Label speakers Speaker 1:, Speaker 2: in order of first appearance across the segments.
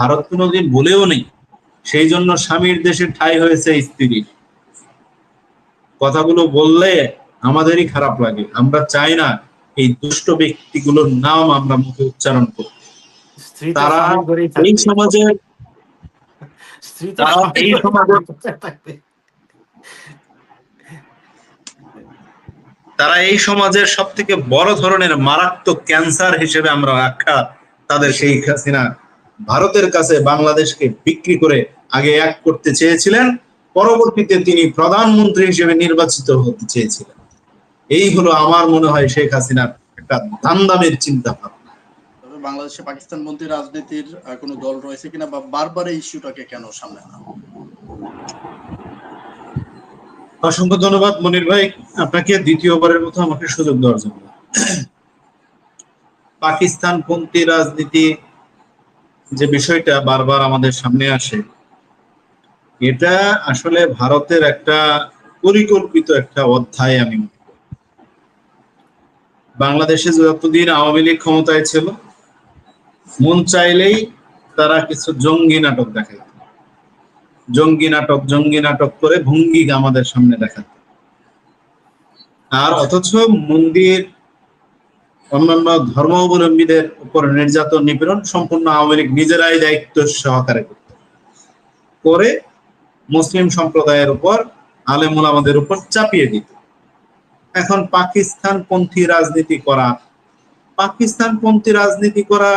Speaker 1: ভারত কোনোদিন বলেও নেই। সেই জন্য স্বামীর দেশে ঠাই হয়েছে স্ত্রীর কথাগুলো বললে আমাদেরই খারাপ লাগে। আমরা চাই না এই দুষ্ট ব্যক্তিগুলোর নাম আমরা মুখে উচ্চারণ করি। তারা এই সমাজে তারা এই সমাজে- তারা এই সমাজের সব থেকে বড় ধরনের মারাত্মক ক্যান্সার হিসেবে আমরা আখ্যা তাদের সেই হাসিনা ভারতের কাছে বাংলাদেশকে বিক্রি করে আগে এক করতে চেয়েছিলেন পরবর্তীতে তিনি প্রধানমন্ত্রী হিসেবে নির্বাচিত হতে চেয়েছিলেন। এই হলো আমার মনে হয় শেখ হাসিনার একটা দামদামের চিন্তা ভাবনা
Speaker 2: তবে বাংলাদেশে পাকিস্তান বন্ধী রাজনীতির কোনো দল রয়েছে কিনা বা বারবার এই ইস্যুটাকে কেন সামনে আনা?
Speaker 1: অসংখ্য ধন্যবাদ মনির ভাই। আপনাকে দ্বিতীয়বারের মতো আমাকে সুযোগ দেওয়ার জন্য। পাকিস্তান পন্থী রাজনীতি যে বিষয়টা বারবার আমাদের সামনে আসে, এটা আসলে ভারতের একটা পরিকল্পিত একটা অধ্যায় আমি। বাংলাদেশে যতদিন আওয়ামী লীগ ক্ষমতায় ছিল, মন চাইলেই তারা কিছু জঙ্গি নাটক দেখায় জঙ্গি নাটক জঙ্গি নাটক করে ভঙ্গি আমাদের সামনে দেখাতো আর অথচ মন্দির অন্যান্য ধর্মাবলম্বীদের উপর নির্যাতন, নিপীড়ন সম্পূর্ণ আওয়ামী লীগ নিজেরাই দায়িত্ব সহকারে করত। করে মুসলিম সম্প্রদায়ের উপর আলেমুল আমাদের উপর চাপিয়ে দিত। এখন পাকিস্তান পন্থী রাজনীতি করা পাকিস্তান পন্থী রাজনীতি করা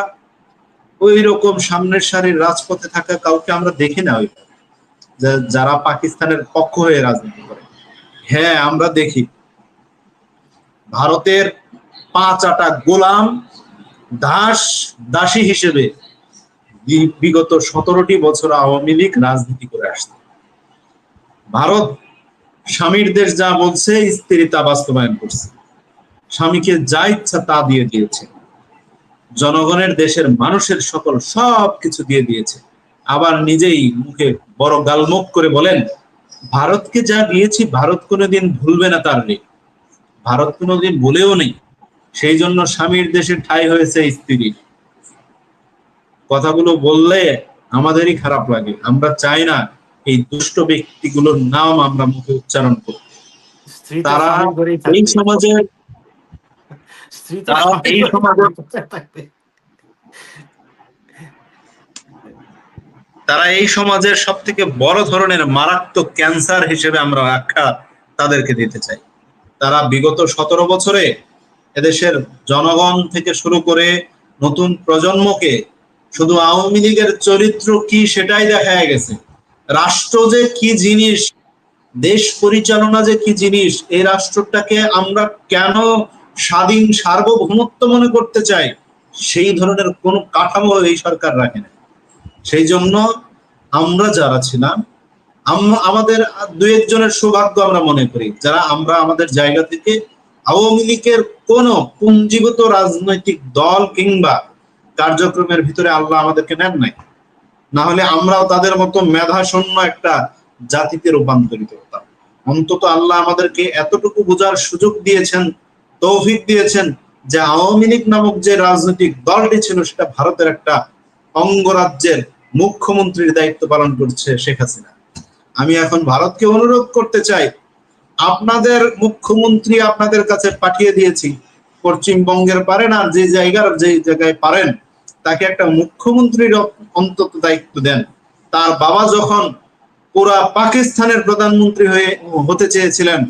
Speaker 1: ওই রকম সামনের সারির রাজপথে থাকা কাউকে আমরা দেখি না ওই যারা পাকিস্তানের পক্ষ হয়ে রাজনীতি করে। হ্যাঁ আমরা দেখি। ভারতের পাঁচ আটা গোলাম দাস, দাসী হিসেবে বিগত সতেরোটি বছর আওয়ামী লীগ রাজনীতি করে আসছে। ভারত স্বামীর দেশ যা বলছে, স্ত্রী তা বাস্তবায়ন করছে। স্বামীকে যা ইচ্ছা তা দিয়ে দিয়েছে। জনগণের দেশের মানুষের সকল সব কিছু দিয়ে দিয়েছে। আবার নিজেই মুখে বড় গালমুখ করে বলেন, ভারতকে যা দিয়েছি, ভারত কোনোদিন ভুলবে না তার নেই ভারত কোনোদিন বলেও নেই। সেই জন্য স্বামীর দেশে ঠাই হয়েছে স্ত্রীর কথাগুলো বললে আমাদেরই খারাপ লাগে। আমরা চাই না এই দুষ্ট ব্যক্তিগুলোর নাম আমরা মুখে উচ্চারণ করি। তারা এই সমাজে তারা এই সমাজে- তারা এই সমাজের সব থেকে বড় ধরনের মারাত্মক ক্যান্সার হিসেবে আমরা আখ্যা তাদেরকে দিতে চাই। তারা বিগত সতেরো বছরে এদেশের জনগণ থেকে শুরু করে নতুন প্রজন্মকে শুধু আওয়ামী লীগের চরিত্র কি সেটাই দেখা গেছে। রাষ্ট্র যে কি জিনিস, দেশ পরিচালনা যে কি জিনিস, এই রাষ্ট্রটাকে আমরা কেন স্বাধীন সার্বভৌমত্ব মনে করতে চাই, সেই ধরনের কোনো কাঠামো এই সরকার রাখে না সেই জন্য আমরা যারা ছিলাম, আম- আমাদের দুই একজনের সৌভাগ্য আমরা মনে করি, যারা আমরা আমাদের জায়গা থেকে আওয়ামী লীগের কোন পুঞ্জীগত রাজনৈতিক দল কিংবা কার্যক্রমের ভিতরে আল্লাহ আমাদেরকে নেন নাই। না হলে আমরাও তাদের মতো মেধাশূন্য একটা জাতিতে রূপান্তরিত হতাম। অন্তত আল্লাহ আমাদেরকে এতটুকু বোঝার সুযোগ দিয়েছেন, তৌফিক দিয়েছেন যে আওয়ামী লীগ নামক যে রাজনৈতিক দলটি ছিল, সেটা ভারতের একটা অঙ্গরাজ্যের মুখ্যমন্ত্রীর দায়িত্ব পালন করছে শেখ হাসিনা। আমি এখন ভারতকে অনুরোধ করতে চাই আপনাদের মুখ্যমন্ত্রী আপনাদের কাছে পাঠিয়ে দিয়েছি পশ্চিমবঙ্গের পারেন আর যে জায়গার যে জায়গায় পারেন, তাকে একটা মুখ্যমন্ত্রীর অন্তত দায়িত্ব দেন। তার বাবা যখন পুরা পাকিস্তানের প্রধানমন্ত্রী হয়ে, হতে চেয়েছিলেন,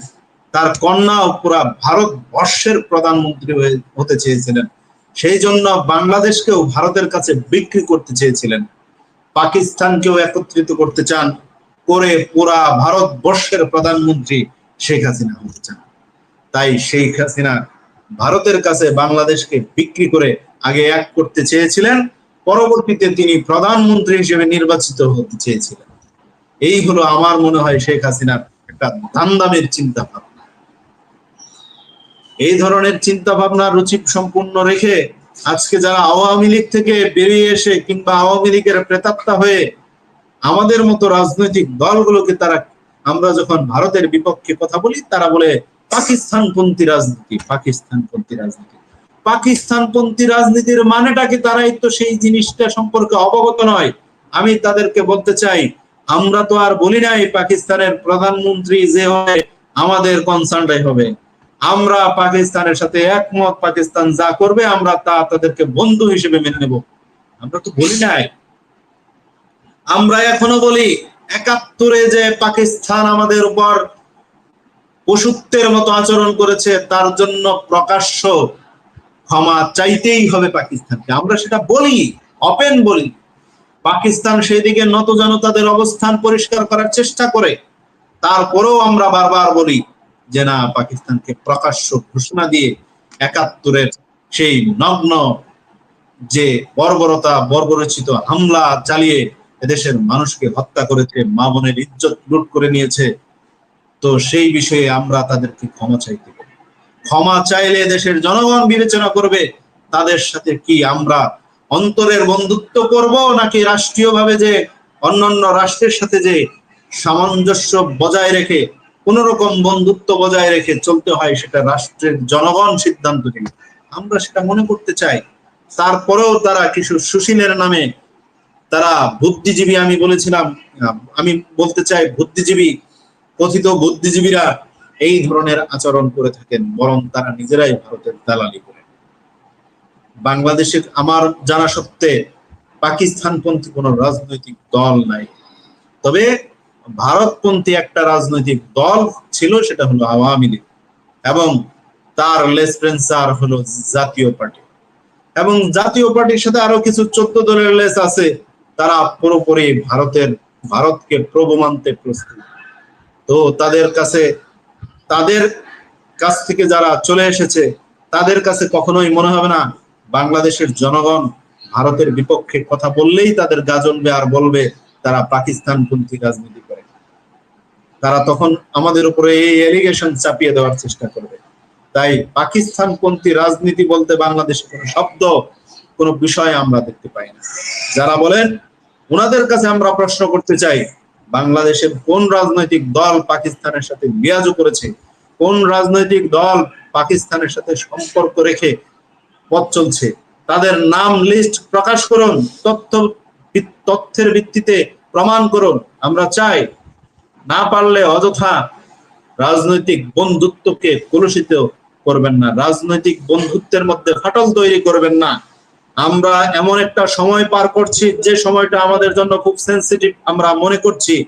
Speaker 1: তার কন্যাও পুরা ভারতবর্ষের প্রধানমন্ত্রী হয়ে হতে চেয়েছিলেন। সেই জন্য বাংলাদেশকেও ভারতের কাছে বিক্রি করতে চেয়েছিলেন। পাকিস্তানকেও একত্রিত করতে চান করে পুরা ভারতবর্ষের প্রধানমন্ত্রী শেখ হাসিনা হতে চান। তাই শেখ হাসিনা ভারতের কাছে বাংলাদেশকে বিক্রি করে আগে এক করতে চেয়েছিলেন, পরবর্তীতে তিনি প্রধানমন্ত্রী হিসেবে নির্বাচিত হতে চেয়েছিলেন। এই হলো আমার মনে হয় শেখ হাসিনার একটা দামদামের চিন্তা ভাবনা এই ধরনের চিন্তা ভাবনা রুচি সম্পূর্ণ রেখে আজকে যারা আওয়ামী লীগ থেকে বেরিয়ে এসে কিংবা আওয়ামী লীগের প্রেতাত্মা হয়ে আমাদের মতো রাজনৈতিক দলগুলোকে তারা আমরা যখন ভারতের বিপক্ষে কথা বলি, তারা বলে পাকিস্তানপন্থী রাজনীতি পাকিস্তানপন্থী রাজনীতি। পাকিস্তানপন্থী রাজনীতির মানেটা কি তারাই তো সেই জিনিসটা সম্পর্কে অবগত নয়। আমি তাদেরকে বলতে চাই, আমরা তো আর বলি নাই পাকিস্তানের প্রধানমন্ত্রী যে হয় আমাদের কনসার্নটাই হবে। আমরা পাকিস্তানের সাথে একমত, পাকিস্তান যা করবে, আমরা তা তাদেরকে বন্ধু হিসেবে মেনে নেব। আমরা তো বলি নাই। আমরা এখনও বলি একাত্তরে যে পাকিস্তান আমাদের উপর পশুত্বের মতো আচরণ করেছে, তার জন্য প্রকাশ্য ক্ষমা চাইতেই হবে পাকিস্তানকে। আমরা সেটা বলি ওপেন বলি। পাকিস্তান সেই দিকে নত যেন তাদের অবস্থান পরিষ্কার করার চেষ্টা করে। তারপরেও আমরা বারবার বলি যে না, পাকিস্তানকে প্রকাশ্য ঘোষণা দিয়ে একাত্তরের সেই নগ্ন যে বর্বরতা, বর্বরচিত হামলা চালিয়ে এদেশের মানুষকে হত্যা করেছে, মা বোনের ইজ্জত লুট করে নিয়েছে। তো সেই বিষয়ে আমরা তাদেরকে ক্ষমা চাইতে পারি। ক্ষমা চাইলে দেশের জনগণ বিবেচনা করবে, তাদের সাথে কি আমরা অন্তরের বন্ধুত্ব করব, নাকি রাষ্ট্রীয়ভাবে যে অন্যান্য রাষ্ট্রের সাথে যে সামঞ্জস্য বজায় রেখে কোন রকম বন্ধুত্ব বজায় রেখে চলতে হয়, সেটা রাষ্ট্রের জনগণ সিদ্ধান্ত নেবে। আমরা সেটা মনে করতে চাই। তারপরেও তারা কিছু সুশীলের নামে তারা বুদ্ধিজীবী, আমি বলেছিলাম আমি বলতে চাই বুদ্ধিজীবী, কথিত বুদ্ধিজীবীরা এই ধরনের আচরণ করে থাকেন, বরং তারা নিজেরাই ভারতের দালালি করে। বাংলাদেশে আমার জানা সত্ত্বে পাকিস্তানপন্থী কোনো রাজনৈতিক দল নাই। তবে ভারতপন্থী একটা রাজনৈতিক দল ছিল, সেটা হলো আওয়ামী লীগ, এবং তার লেসপ্রেন্সার হলো জাতীয় পার্টি। এবং জাতীয় পার্টির সাথে আরও কিছু চোদ্দ দলের লেস আছে তারা পুরোপুরি ভারতের, ভারতকে প্রভু মানতে প্রস্তুত। তো তাদের কাছে, তাদের কাছ থেকে যারা চলে এসেছে, তাদের কাছে কখনোই মনে হবে না, বাংলাদেশের জনগণ ভারতের বিপক্ষে কথা বললেই তাদের গাজনবে আর বলবে, তারা পাকিস্তান পন্থী রাজনীতি করে। তারা তখন আমাদের উপরে এই এলিগেশন চাপিয়ে দেওয়ার চেষ্টা করবে। তাই পাকিস্তান পন্থী রাজনীতি বলতে বাংলাদেশে কোনো শব্দ কোনো বিষয় আমরা দেখতে পাই না। যারা বলেন ওনাদের কাছে আমরা প্রশ্ন করতে চাই, বাংলাদেশের কোন রাজনৈতিক দল পাকিস্তানের সাথে লিয়াজু করেছে? কোন রাজনৈতিক দল পাকিস্তানের সাথে সম্পর্ক রেখে পথ চলছে? তাদের নাম লিস্ট প্রকাশ করুন, তথ্য তথ্যের ভিত্তিতে প্রমাণ করুন। আমরা চাই, না পারলে অযথা রাজনৈতিক বন্ধুত্বকে কলুষিত করবেন না। রাজনৈতিক বন্ধুত্বের মধ্যে ফাটল তৈরি করবেন না। আমরা এমন একটা সময় পার করছি, যে সময়টা আমাদের জন্য খুব সেন্সিটিভ আমরা মনে করছি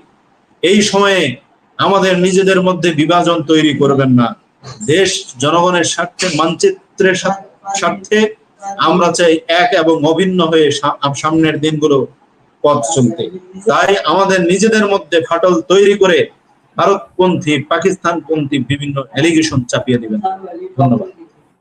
Speaker 1: এই সময়ে আমাদের নিজেদের মধ্যে বিভাজন তৈরি করবেন না। দেশ জনগণের স্বার্থে, মানচিত্রের স্বার্থ- আমরা চাই এক এবং অভিন্ন হয়ে সামনের দিনগুলো পথ চলতে। তাই আমাদের নিজেদের মধ্যে ফাটল তৈরি করে ভারতপন্থী, পাকিস্তানপন্থী বিভিন্ন অ্যালিগেশন চাপিয়ে দিবেন। ধন্যবাদ।